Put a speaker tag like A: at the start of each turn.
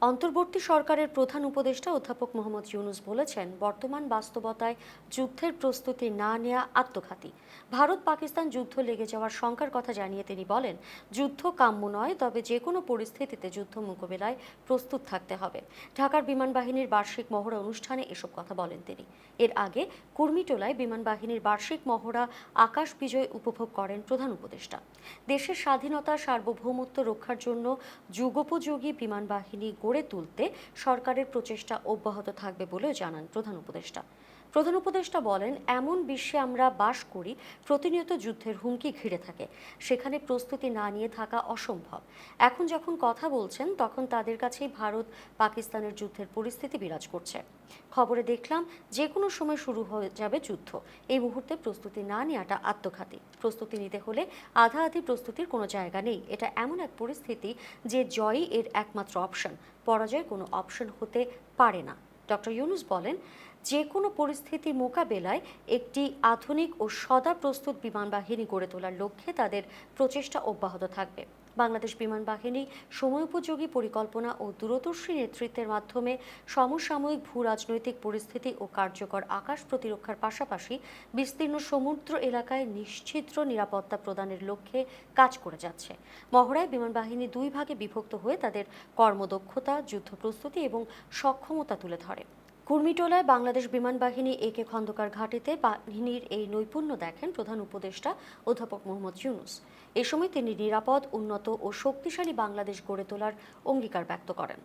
A: অন্তর্বর্তী সরকারের প্রধান উপদেষ্টা অধ্যাপক মোহাম্মদ ইউনুস বলেছেন, বর্তমান বাস্তবতায় যুদ্ধের প্রস্তুতি না নেওয়া আত্মঘাতী। ভারত পাকিস্তান যুদ্ধ লেগে যাওয়ার শঙ্কার কথা জানিয়ে তিনি বলেন, যুদ্ধ কাম্য নয়, তবে যে কোনো পরিস্থিতিতে যুদ্ধ মোকাবেলায় প্রস্তুত থাকতে হবে। ঢাকার বিমান বাহিনীর বার্ষিক মহড়া অনুষ্ঠানে এসব কথা বলেন তিনি। এর আগে কুর্মিটোলায় বিমান বাহিনীর বার্ষিক মহড়া আকাশ বিজয় উপভোগ করেন প্রধান উপদেষ্টা। দেশের স্বাধীনতা, সার্বভৌমত্ব রক্ষার জন্য যুগোপযোগী বিমান বাহিনী গড়ে তুলতে সরকারের প্রচেষ্টা অব্যাহত থাকবে বলেও জানান প্রধান উপদেষ্টা। প্রধান উপদেষ্টা বলেন, এমন বিশ্বে আমরা বাস করি, প্রতিনিয়ত যুদ্ধের হুমকি ঘিরে থাকে। সেখানে প্রস্তুতি না নিয়ে থাকা অসম্ভব। এখন যখন কথা বলছেন, তখন তাদের কাছেই ভারত পাকিস্তানের যুদ্ধের পরিস্থিতি বিরাজ করছে। খবরে দেখলাম যে কোনো সময় শুরু হয়ে যাবে যুদ্ধ। এই মুহূর্তে প্রস্তুতি না নেওয়াটা আত্মঘাতী। প্রস্তুতি নিতে হলে আধা আধি প্রস্তুতির কোনো জায়গা নেই। এটা এমন এক পরিস্থিতি যে জয়ই এর একমাত্র অপশন। পরাজয় কোনো অপশন হতে পারে না। ডক্টর ইউনুস বলেন যে কোনো পরিস্থিতি মোকাবেলায় একটি আধুনিক ও সদা প্রস্তুত বিমান বাহিনী গড়ে তোলার লক্ষ্যে তাদের প্রচেষ্টা অব্যাহত থাকবে। বাংলাদেশ বিমান বাহিনী সময়োপযোগী পরিকল্পনা ও দূরদর্শী নেতৃত্বের মাধ্যমে সমসাময়িক ভূ রাজনৈতিক পরিস্থিতি ও কার্যকর আকাশ প্রতিরক্ষার পাশাপাশি বিস্তীর্ণ সমুদ্র এলাকায় নিশ্চিদ্র নিরাপত্তা প্রদানের লক্ষ্যে কাজ করে যাচ্ছে। মহড়ায় বিমান বাহিনী দুই ভাগে বিভক্ত হয়ে তাদের কর্মদক্ষতা, যুদ্ধ প্রস্তুতি এবং সক্ষমতা তুলে ধরে। কুর্মিটোলায় বাংলাদেশ বিমান বাহিনী একে খন্দকার ঘাটিতে বাহিনীর এই নৈপুণ্য দেখেন প্রধান উপদেষ্টা অধ্যাপক মোহাম্মদ ইউনুস। এ সময় তিনি নিরাপদ, উন্নত ও শক্তিশালী বাংলাদেশ গড়ে তোলার অঙ্গীকার ব্যক্ত করেন।